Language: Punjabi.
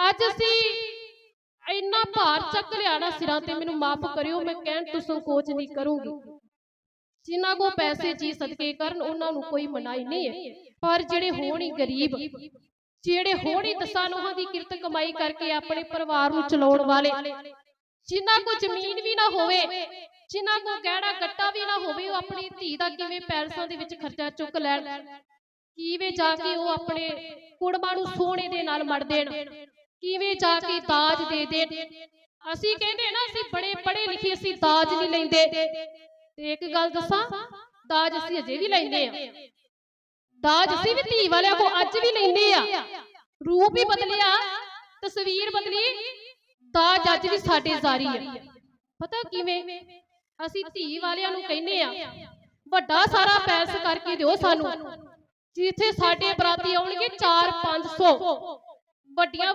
ਅੱਜ ਅਸੀਂ ਇੰਨਾ ਭਾਰ ਚੱਕ ਲਿਆ ਨਾ ਸਿਰਾਂ ਤੇ, ਮੈਨੂੰ ਮਾਫ ਕਰਿਓ, ਮੈਂ ਕਹਿਣ ਤੋਂ ਸੰਕੋਚ ਨਹੀਂ ਕਰੂੰਗੀ। ਜਿਨ੍ਹਾਂ ਕੋ ਪੈਸੇ ਜੀ ਸਦਕੇ ਕਰਨ, ਉਹਨਾਂ ਨੂੰ ਕੋਈ ਮਨਾਈ ਨਹੀਂ ਹੈ। ਪਰ ਜਿਹੜੇ ਹੋਣ ਹੀ ਗਰੀਬ, ਜਿਹੜੇ ਹੋਣ ਹੀ ਦਸਾਂ ਦੀ ਕਿਰਤ ਕਮਾਈ ਕਰਕੇ ਆਪਣੇ ਪਰਿਵਾਰ ਨੂੰ ਚਲਾਉਣ ਵਾਲੇ, ਜਿਨ੍ਹਾਂ ਕੋ ਜ਼ਮੀਨ ਵੀ ਨਾ ਹੋਵੇ, ਜਿਨ੍ਹਾਂ ਕੋ ਗਹਿਣਾ ਗੱਟਾ ਵੀ ਨਾ ਹੋਵੇ, ਉਹ ਆਪਣੀ ਧੀ ਦਾ ਕਿਵੇਂ ਪੈਰਸਾਂ ਦੇ ਵਿੱਚ ਖਰਚਾ ਚੁੱਕ ਲੈਣ, ਕਿਵੇਂ ਜਾ ਕੇ ਉਹ ਆਪਣੇ ਕੁੜਮਾਂ ਨੂੰ ਸੋਨੇ ਦੇ ਨਾਲ ਮੜ ਦੇਣ। ਕਿਵੇਂ ਜਾ ਕੇ ਦਾਜ ਦੇ ਦੇਣ ਅਸੀਂ ਕਹਿੰਦੇ ਨਾ, ਅਸੀਂ ਬੜੇ ਪੜ੍ਹੇ ਲਿਖੇ ਅਸੀਂ ਦਾਜ ਨਹੀਂ ਲੈਂਦੇ। ਤੇ ਇੱਕ ਗੱਲ ਦੱਸਾਂ, ਦਾਜ ਅਸੀਂ ਅਜੇ ਵੀ ਲੈਂਦੇ ਆ। ਦਾਜ ਅਸੀਂ ਵੀ ਧੀ ਵਾਲਿਆਂ ਕੋ ਅੱਜ ਵੀ ਲੈਂਦੇ ਆ। ਰੂਪ ਹੀ ਬਦਲਿਆ, ਤਸਵੀਰ ਬਦਲੀ, ਦਾਜ ਅੱਜ ਵੀ ਸਾਡੇ ਜਾਰੀ ਆ। ਪਤਾ ਕਿਵੇਂ? ਅਸੀਂ ਧੀ ਵਾਲਿਆਂ ਨੂੰ ਕਹਿੰਦੇ ਆ, ਵੱਡਾ ਸਾਰਾ ਪੈਸ ਕਰਕੇ ਦਿਓ ਸਾਨੂੰ। ਜਿੱਥੇ ਸਾਡੇ ਬਰਾਤੀ ਆਉਣਗੇ 4 500 ਵੱਡੀਆਂ ਵੱਡੀਆਂ